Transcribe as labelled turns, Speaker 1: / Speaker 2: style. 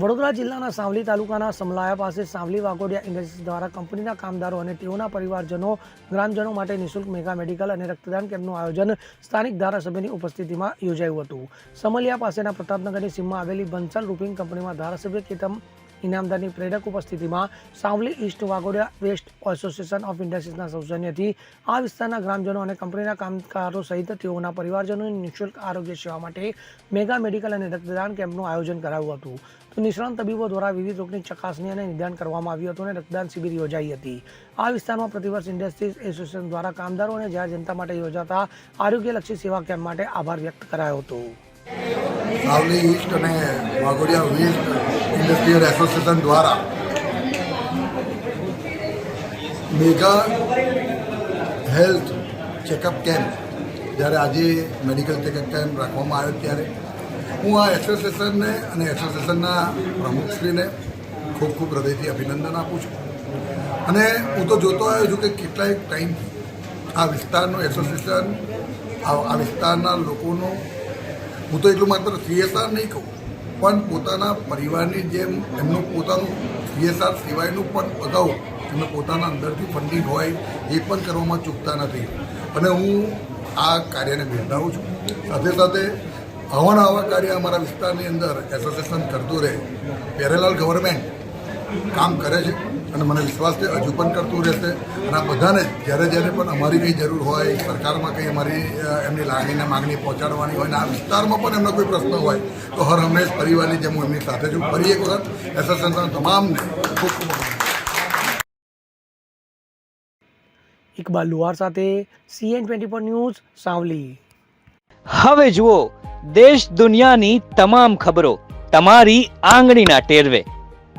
Speaker 1: વડોદરા જિલ્લાના સાવલી તાલુકાના સમલાયા પાસે સાવલી વાઘોડિયા ઇન્ડસ્ટ્રીઝ દ્વારા કંપનીના કામદારો અને તેઓના પરિવારજનો, ગ્રામજનો માટે નિઃશુલ્ક મેગા મેડિકલ અને રક્તદાન કેમ્પનું આયોજન સ્થાનિક ધારાસભ્યની ઉપસ્થિતિમાં યોજાયું હતું. સમલિયા પાસેના પ્રતાપનગરની સીમમાં આવેલી બંસલ રૂપિંગ કંપનીમાં ધારાસભ્ય કેતમ ઇનામદારની પ્રેરક ઉપસ્થિતિમાં Savli east Vaghodiya west association of ઇન્ડસ્ટ્રીઝના સૌજન્યથી આ વિસ્તારના ગ્રામજનો અને કંપનીના કામકારો સહિત તેઓના પરિવારજનોની નિઃશુલ્ક આરોગ્ય સેવા માટે મેગા મેડિકલ અને રક્તદાન કેમ્પનું આયોજન કરાયું હતું. તો નિષ્ણાંત તબીબો દ્વારા વિવિધ રોગની ચકાસણી અને નિદાન કરવામાં આવ્યું હતું અને રક્તદાન શિબિર યોજાઈ હતી. આ વિસ્તારમાં પ્રતિવર્ષ ઇન્ડસ્ટ્રીઝ એસોસિએશન દ્વારા કામદારો અને જાહેર જનતા માટે યોજાતા આરોગ્યલક્ષી સેવા કેમ્પ માટે આભાર વ્યક્ત કરાયો હતો.
Speaker 2: સાવલી ઈસ્ટ અને વાઘોડિયા વેસ્ટ ઇન્ડસ્ટ્રીયલ એસોસિએશન દ્વારા મેગા હેલ્થ ચેકઅપ કેમ્પ, જ્યારે આજે મેડિકલ ચેકઅપ કેમ્પ રાખવામાં આવ્યો ત્યારે, હું આ એસોસિએશનને અને એસોસિએશનના પ્રમુખશ્રીને ખૂબ ખૂબ હૃદયથી અભિનંદન આપું છું. અને હું તો જોતો આવ્યો છું કે કેટલાય ટાઈમથી આ વિસ્તારનું એસોસિએશન, આ આ વિસ્તારના લોકોનું હું તો એટલું માત્ર સીએસઆર નહીં કહું, પણ પોતાના પરિવારની જેમ એમનું પોતાનું સીએસઆર સિવાયનું પણ અગાઉ એમને પોતાના અંદરથી ફંડિંગ હોય એ પણ કરવામાં ચૂકતા નથી. અને હું આ કાર્યને બિરદાવું છું. સાથે સાથે આવા ને આવા કાર્ય અમારા વિસ્તારની અંદર એસોસિએશન કરતું રહે. પેરેલાલ ગવર્મેન્ટ કામ કરે છે. અને મને વિશ્વાસ છે હજુ પણ કરતું રહેશે. અને આ બધાને જ્યારે જ્યારે પણ અમારી કંઈ જરૂર હોય સરકારમાં કંઈ અમારી એમની લાગણીને માગણી પહોંચાડવાની હોય અને આ વિસ્તારમાં પણ એમનો કોઈ પ્રશ્ન હોય તો હર હંમેશ પરિવારની જેમ હું એમની સાથે છું. ફરી એક વખત એસોસિએશન તમામને ખૂબ ખૂબ
Speaker 1: ઇકબાલ લુહાર સાથે CN twenty four news Savli.
Speaker 3: હવે જુઓ દેશ દુનિયાની તમામ ખબરો તમારી આંગળીના ટેરવે.